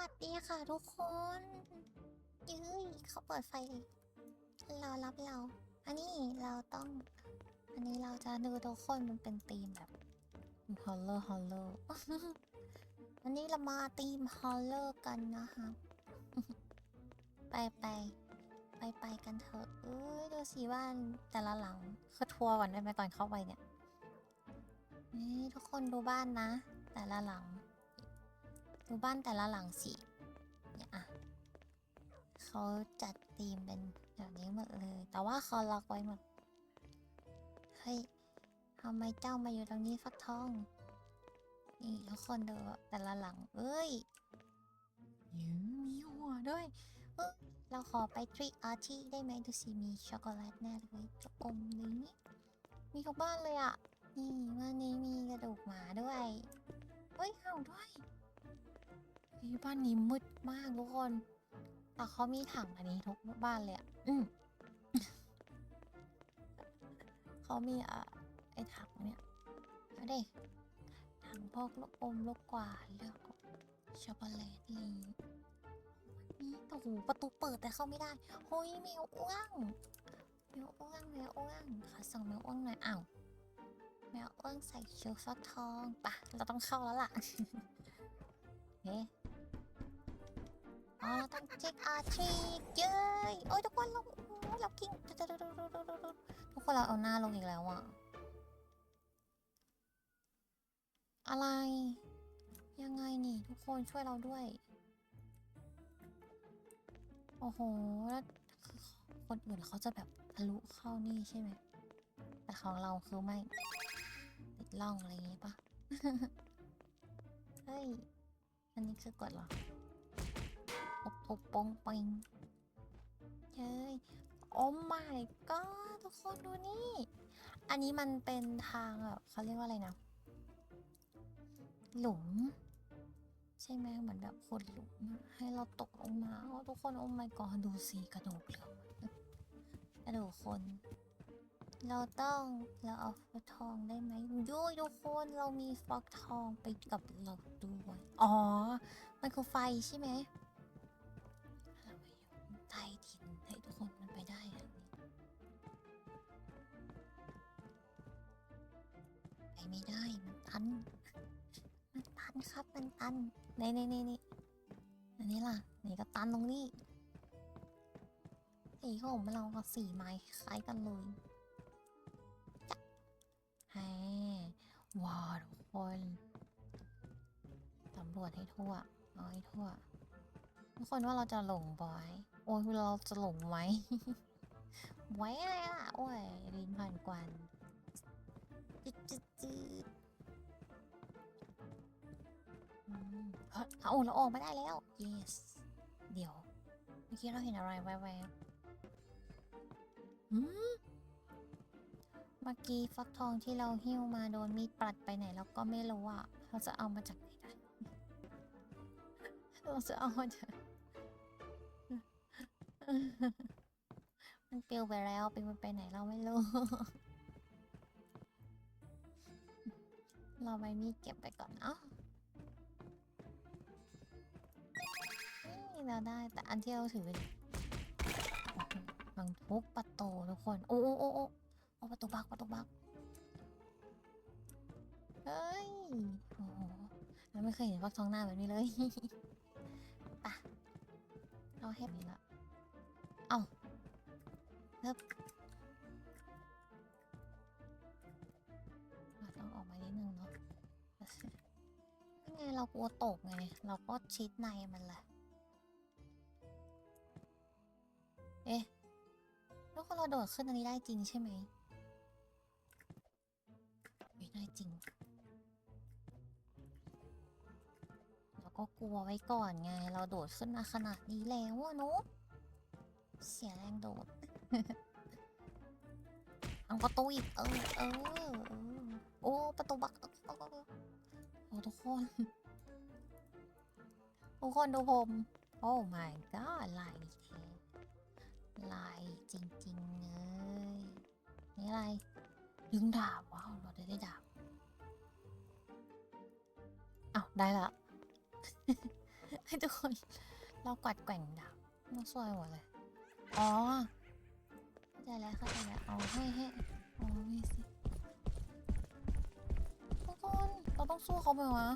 วัสดีค่ะทุกคนยื้ยเขาเปิดไฟเลยรอรับเรา อันนี้เราต้อง อันนี้เราจะดูทุกคนมันเป็นธีมแบบฮอลเลอร์ฮอลเลอร์อันนี้เรามาธีมฮอลเลอร์กันนะคะไปไปไปไปกันเถอะเอ้ยดูสิว่าแต่ละหลังคือทัวร์ก่อนได้ไหมก่อนเข้าไปเนี่ยนี่ทุกคนดูบ้านนะ แต่ละหลัง ดูบ้านแต่ละหลังสิเนี่ยอะเขาจัดธีมเป็นแบบนี้หมดเลย แต่ว่าเขาล็อกไว้หมด เฮ้ยทำไมเจ้ามาอยู่ตรงนี้ฟักทอง นี่ทุกคนดูแต่ละหลัง เอ้ยยืมมีหัวด้วยเอ้ยเราขอไปทริอาร์ที่ได้ไหมดูสิมีช็อกโกแลตแน่เลยจะอมเลยนี่มีทุกบ้านเลยอะนี่บ้านนี้มีกระดูกหมาด้วยเฮ้ยเห่าด้วย เฮ้ยบ้านนี้มืดมากทุกคน แต่เขามีถังอันนี้ทุกบ้านเลยอะอืมเขามีอะไอ้ถังเนี่ยเอาดิถังพวกลูกอมลูกกวาดแล้วก็ช็อกโกแลตนี่นี่โอ้โหประตูเปิดแต่เข้าไม่ได้เฮ้ยแมวอ้วงแมวอ้วงแมวอ้วงขอส่งแมวอ้วงหน่อยอ้าวแมวอ้วงใส่ชุดฟักทองปะเราต้องเข้าแล้วล่ะเฮ้ อ๋อเราต้องเช็คอาทริกเย้ยโอ้ยทุกคนเราโอ้ยเรากิ้งทุกคนเราเอาหน้าลงอีกแล้วอะอะไร ยังไงนี่ทุกคนช่วยเราด้วย โอ้โหแล้วคือคนอื่นเขาจะแบบทะลุเข้านี่ใช่ไหมแต่ของเราคือไม่ติดล่องอะไรอย่างงี้ปะเฮ้ย อันนี้คือกดเหรอ อบอบปองปิงเฮ้ยโอ้ my god ทุกคนดูนี่ อันนี้มันเป็นทางแบบเขาเรียกว่าอะไรนะ หลุม ใช่ไหมเหมือนแบบคนหลุม ให้เราตกลงมาโอ้ทุกคนโอ้ my god ดูสีกระดูกเหลืองกระดูกคน เราต้องเราเอาฟักทองได้ไหมยุ้ยทุกคนเรามีฟักทองไปกับเราด้วย อ๋อ มันคือไฟใช่ไหม ไม่ได้ มันตัน มันตันครับ มันตันในในในนี่อันนี้ล่ะ นี่ก็ตันตรงนี้สีของเราก็สีไม้คล้ายกันเลยจ๊ะแฮว้าวทุกคนสำรวจให้ทั่วเอาให้ทั่ว ทุกคนว่าเราจะหลงบอย โอ้ยเราจะหลงไหมไว้อะไรล่ะ โอ้ยรินผ่านกวน เฮ้ยเอาเราออกมาได้แล้ว yes เดี๋ยว เมื่อกี้เราเห็นอะไรแวบๆอืมเมื่อกี้ฟักทองที่เราหิ้วมาโดนมีดปัดไปไหนแล้วก็ไม่รู้อะ เราจะเอามาจากไหนได้เราจะเอามาจากมันเปลวไปแล้วปลิวมันไปไหนเราไม่รู้ เราไม่มีดเก็บไปก่อนเอ้านี่เราได้แต่อันที่เราถือเป็นบังทุกประตูทุกคน โอ้โอ้โอ้โอ้โอ้ประตูบักประตูบักเฮ้ย โอ้โหเราไม่เคยเห็นฟักทองหน้าแบบนี้เลยปะเราแฮปปี้ละเอ้าเริ่ม เรากลัวตกไง เราก็ชิดในมันแหละ เอ๊ะ แล้วก็เราโดดขึ้นอันนี้ได้จริงใช่ไหมไม่ได้จริง เราก็กลัวไว้ก่อนไง เราโดดขึ้นมาขนาดนี้แล้วอะเนอะเสียแรงโดดอังประตูอีกเออเออโอ้ประตูบักโอ้ทุกคน ทุกคนดูผม โอ้ my god ลายเทลายจริงๆเลยนี่อะไรดึงดาบ ว้าว เราได้ได้ดาบอ้าวได้ละให้ทุกคน เรากวัดแกว่งดาบมันสวยหมดเลย อ๋อเข้าใจแล้วเข้าใจแล้วเอาให้ให้อ๋อนี่สิทุกคน เราต้องสู้เขาไหมวะ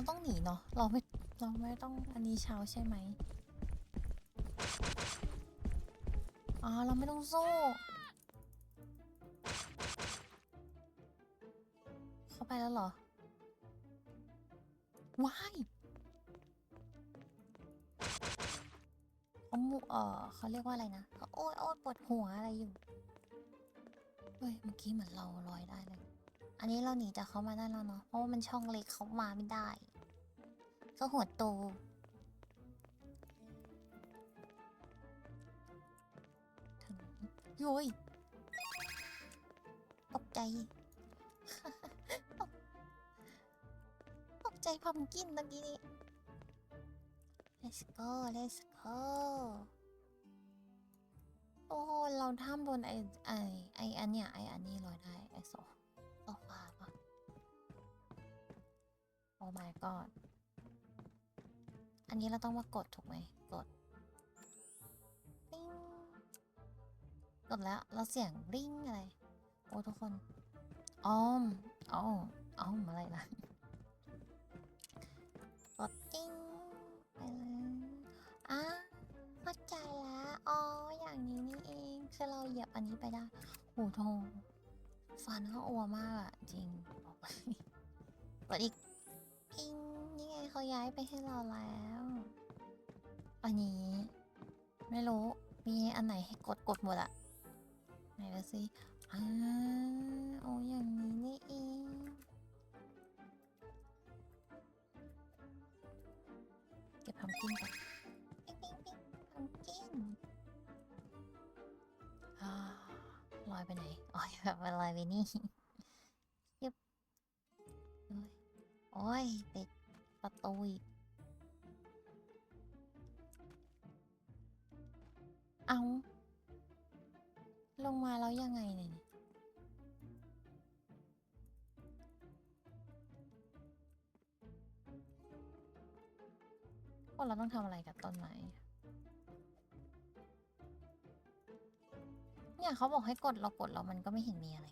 เราต้องหนีเนาะเราไม่เราไม่ต้องอันนี้เช้าใช่ไหมอ๋อเราไม่ต้องสู้เข้าไปแล้วเหรอว้ายเขามุเออเขาเรียกว่าอะไรนะเขาโอ้ยโอ้ยปวดหัวอะไรอยู่เฮ้ยเมื่อกี้เหมือนเราลอยได้เลย อันนี้เราหนีจากเขามาได้แล้วเนาะเพราะว่ามันช่องเล็กเขามาไม่ได้ ก็หัวโต ถึงโยยตกใจ ตกใจพัมกินเมื่อกี้นี้ let's go let's go โอ้เราท่ามบนไอไอไออันเนี้ยไออันนี้ลอยได้ไอโซโซฟาปะโอ้ my god อันนี้เราต้องมากดถูกไหมกดปิ้งกดแล้ว เราเสียงริ่งอะไร โอ้ทุกคนอ้อมอ้อมอ้อมอะไรนะกดติ้งไปเลยอะเข้าใจแล้วอ๋ออย่างนี้นี่เองคือเราเหยียบอันนี้ไปได้โอ้โหฟันเขาอัวมากอะจริงบอกเลยกดอีก พิงนี่ไงเขาย้ายไปให้เราแล้ว อันนี้ ไม่รู้ มีอันไหนให้กดกดหมดอะไหนดูสิอ่าโอ้อย่างนี้นี่เองเก็บพัมกินก่อนปิ๊งปิ๊งปิ๊งพัมกินอ่าลอยไปไหนอ๋อแบบมันลอยไปนี่ ยติดประตูอีกเอา ลงมาแล้วยังไงเนี่ยพวกเราต้องทำอะไรกับต้นไม้เนี่ยเขาบอกให้กดเรากดแล้วมันก็ไม่เห็นมีอะไร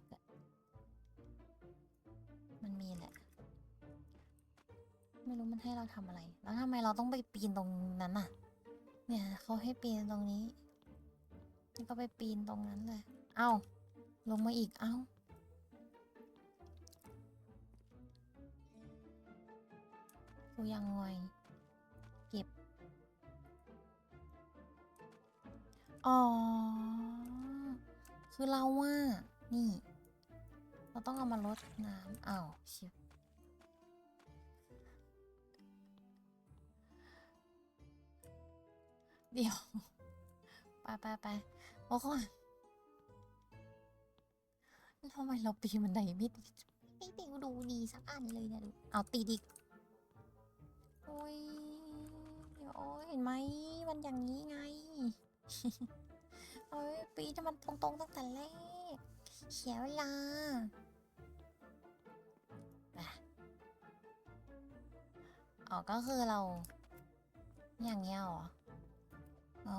ไม่รู้มันให้เราทำอะไร แล้วทำไมเราต้องไปปีนตรงนั้นน่ะ เนี่ยเขาให้ปีนตรงนี้นี่ก็ไปปีนตรงนั้นเลย เอ้า ลงมาอีก เอ้า กูยังไงเก็บ อ๋อ คือเราว่า นี่ เราต้องเอามาลดน้ำอ้าวชิบ เดี๋ยว ไปไปไปโอ้คนทำไมเราปีนบันไดไม่ดีไม่ติวดูดีสักอันเลยเนี่ยดูเอาตีดิโอ้ยโอ้ยเห็นไหมมันอย่างนี้ไงเอ้ยปีจะมันตรงๆตั้งแต่แรกเสียเวลาไปอ๋อก็คือเรา อย่างเงี้ยเหรอ อ๋อ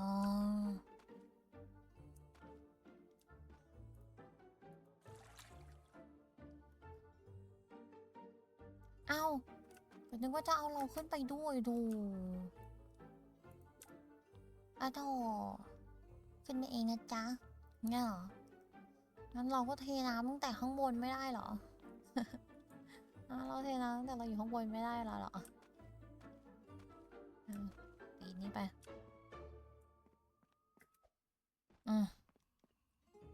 เอ้าแต่นึกว่าจะเอาเราขึ้นไปด้วยดูอะโถขึ้นไปเองนะจ๊ะเนี่ยเหรองั้นเราก็เทน้ำตั้งแต่ข้างบนไม่ได้เหรอเราเทน้ำตั้งแต่เราอยู่ข้างบนไม่ได้เหรอเหรอปีนี้ไป อืม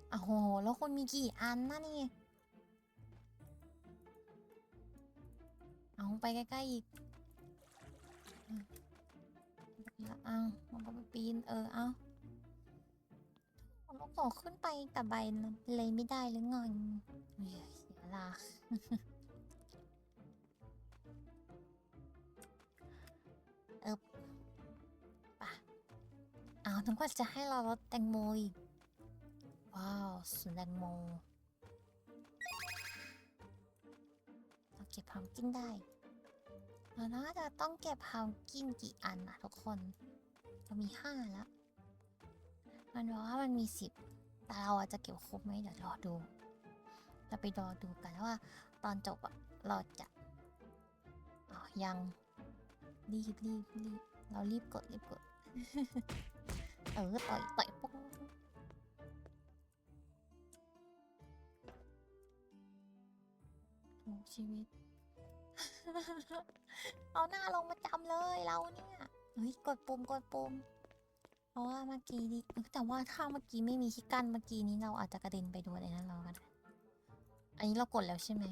โอ้โห แล้วคุณมีกี่อันนะนี่ เอาไปใกล้ๆอีกแล้วเอามันก็ไปปีน เออ เอาเราขอขึ้นไปแต่ใบเลยไม่ได้หรือไงเฮ้ยเสียลา ถึงว่าจะให้เราลดแตงโมอีก ว้าวสุนแตงโม เราเก็บพัมกินได้เราน่าจะต้องเก็บพัมกินกี่อันนะทุกคน เรามีห้าแล้ว มันบอกว่ามันมีสิบแต่เราอาจจะเก็บครบไหมเดี๋ยวรอดู เราไปรอดูกันว่าตอนจบอะเราจะอ๋อยังรีบรีบรีบเรารีบกดรีบกด เออต่อยต่อยปุ๊บโอ้ชีวิต เอาหน้าลงมาจำเลยเราเนี่ยเฮ้ยกดปุ่มกดปุ่มเพราะว่าเมื่อกี้นี้แต่ว่าถ้าเมื่อกี้ไม่มีที่กั้นเมื่อกี้นี้เราอาจจะกระเด็นไปโดนไอ้นั้นเราก็ได้อันนี้เรากดแล้วใช่ไหม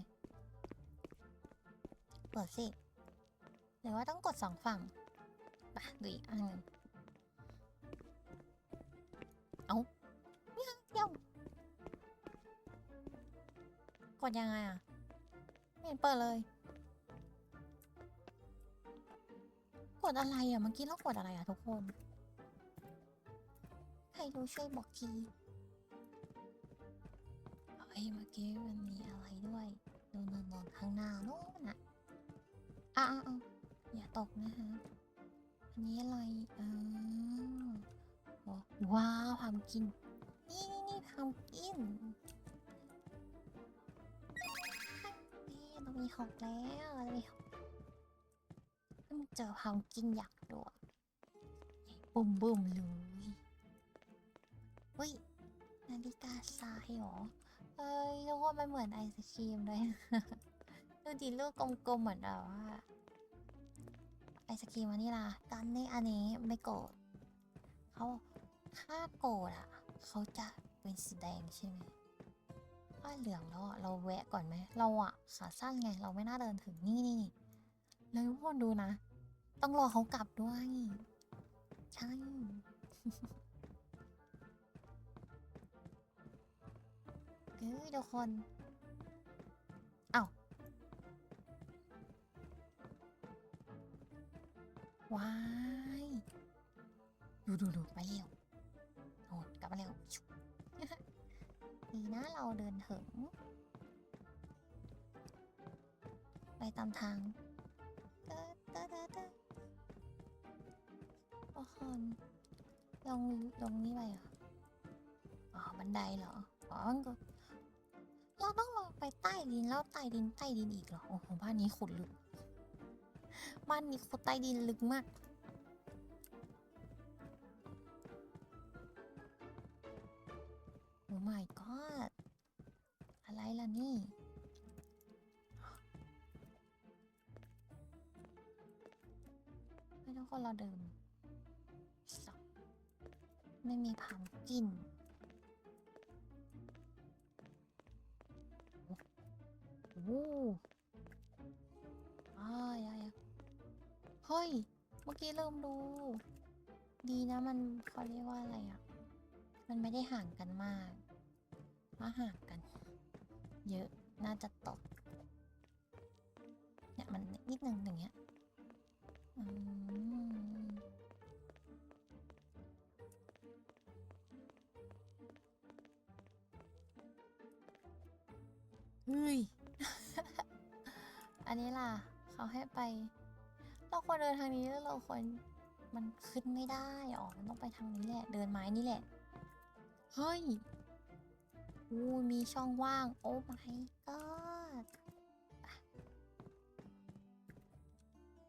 เปิดสิหรือว่าต้องกดสองฝั่งไปดูอีกอันหนึ่ง กดยังไงอะ ไม่เห็นเปิดเลย กดอะไรอะ เมื่อกี้เรากดอะไรอะทุกคน ใครรู้ช่วยบอกทีเฮ้ยเมื่อกี้มันมีอะไรด้วยโดนนอนข้างหน้าโน่นน่ะอะอะอะอย่าตกนะฮะ อันนี้อะไรอ่าโอ้ว้าวพามกิน นี่นี่นี่พามกิน เรามีหกแล้วเรามีหกเพิ่งเจอพามกินอยากดูอะบุ่มบุ่มเลยเฮ้ยนาฬิกาทรายหรอ เอ้ยนึกว่ามันเหมือนไอศครีมเลย ดูดิลูกกลมๆเหมือนแบบว่าไอศครีมวานิลากันนี่อันนี้ไม่โกรธเขาถ้าโกรธอะ เขาจะเป็นสีแดงใช่ไหมาเหลืองแล้วอะเราแวะก่อนไหม เราอะขาสั้นไง เราไม่น่าเดินถึงนี่นี่นี่แล้วทุกคนดูนะ ต้องรอเขากลับด้วย ใช่เฮ้ยทุกคนเอ้าว้าย ดูดูดูไปเร็วโน่นกลับมาเร็ว ดีนะเราเดินถึง ไปตามทางเด้อเด้อเด้อเด้อทุกคนลงลงนี่ไปเหรอ อ๋อ บันไดเหรอ อ๋อก็เราต้องลงไปใต้ดินแล้วใต้ดินใต้ดินอีกเหรอ โอ้โห บ้านนี้ขุดลึก บ้านนี้ขุดใต้ดินลึกมาก my god อะไรล่ะนี่ ไม่ทุกคนเราเดินสองไม่มีผังกินโอ้อ้ายายเฮ้ย เมื่อกี้ลืมดู ดีนะมันเขาเรียกว่าอะไรอะ มันไม่ได้ห่างกันมาก ถ้าห่างกัน เยอะน่าจะตกเนี่ยมันนิดนึงอย่างเงี้ยอืมเฮ้ย อันนี้ล่ะ เขาให้ไป เราควรเดินทางนี้แล้วเราควรมันขึ้นไม่ได้อ๋อมันต้องไปทางนี้แหละ เดินไม้นี่แหละ เฮ้ย อู้มีช่องว่าง โอ้ my god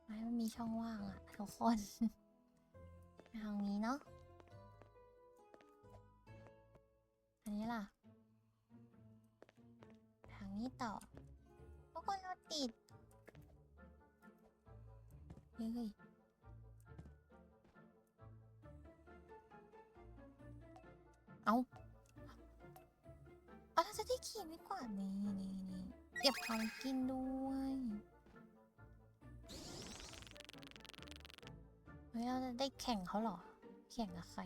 ไม้มันมีช่องว่างอะทุกคนทางนี้เนาะ อันนี้ล่ะ ทางนี้ต่อ ทุกคนราติด เฮ้ยเอาเอา ขี่ไม่กว่าดนี่นี่นี่เก็บของกินด้วยเฮ้ยเราจะได้แข่งเขาเหรอ แข่งกับใคร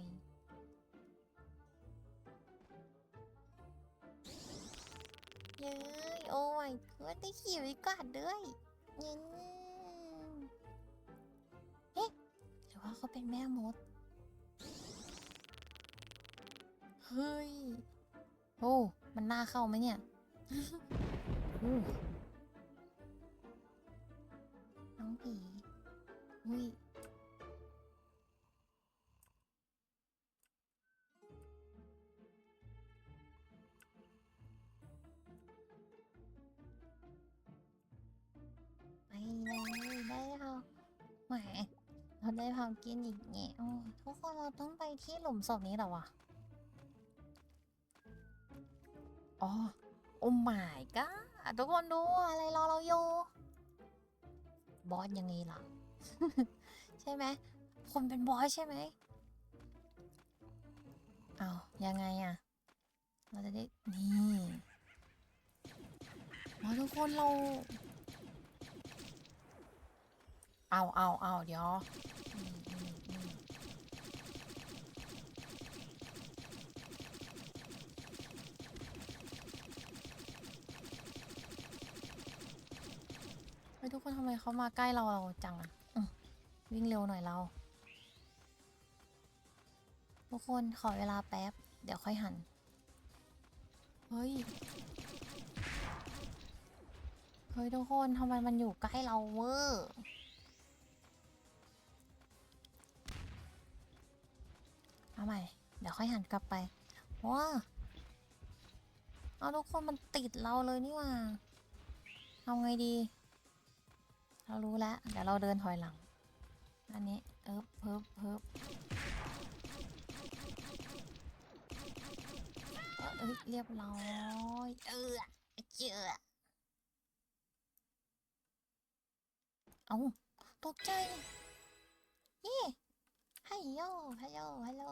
เย้ยโอ้ยเพื่อนได้ขี่ไว้ก่อนด้วยยินเอ๊ะหรือว่าเขาเป็นแม่มด เฮ้ย โอ้มันน่าเข้าไหมเนี่ยโอ้น้องผีอุ้ยไปเลยได้ค่ะแหมเราได้พากินอีกเนี่ยโอ้ทุกคนเราต้องไปที่หลุมศพนี้เหรอวะ อ๋อ โอ้ my god ทุกคนดูอะไรรอเราอยู่ บอสยังไงล่ะ ใช่ไหมคนเป็นบอสใช่ไหมเอายังไงอะเราจะได้ นี่มาทุกคนเรา เอาเอาเอาเดี๋ยวอืมอืมอืมเฮ้ยทุ กคนทำไมเขามาใกล้เราเราจังอะวิ่งเร็วหน่อยเรา ทุกคนขอเวลาแป๊บ เดี๋ยวค่อยหัน เฮ้ย เฮ้ยทุกคนทำไมมันอยู่ใกล้เราเวอร์เอาใหม่ เดี๋ยวค่อยหันกลับไปว้าเอาทุกคนมันติดเราเลยนี่ว่าเอาไงดี เรารู้แล้ว เดี๋ยวเราเดินถอยหลัง อันนี้เอิบเพิบเพิบเอ้ยเรียบร้อยเออเจอเอาตกใจเย่ฮัลโหลฮัลโหลฮัลโหล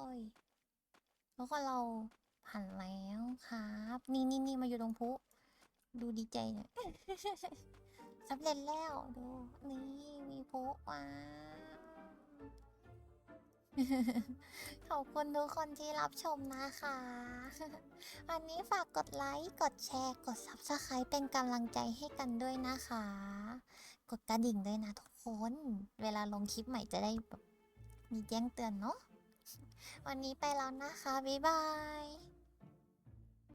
แล้วก็เราหันแล้วครับ นี่นี่นี่มาอยู่ตรงพุดูดีใจหน่อย สำเร็จแล้วดูนี่มีโพุมาขอบคุณทุกคนที่รับชมนะคะ วันนี้ฝากกดไลค์ กดแชร์ กด Subscribe เป็นกำลังใจให้กันด้วยนะคะ กดกระดิ่งด้วยนะทุกคน เวลาลงคลิปใหม่จะได้แบบมีแจ้งเตือนเนาะ วันนี้ไปแล้วนะคะ บ๊ายบาย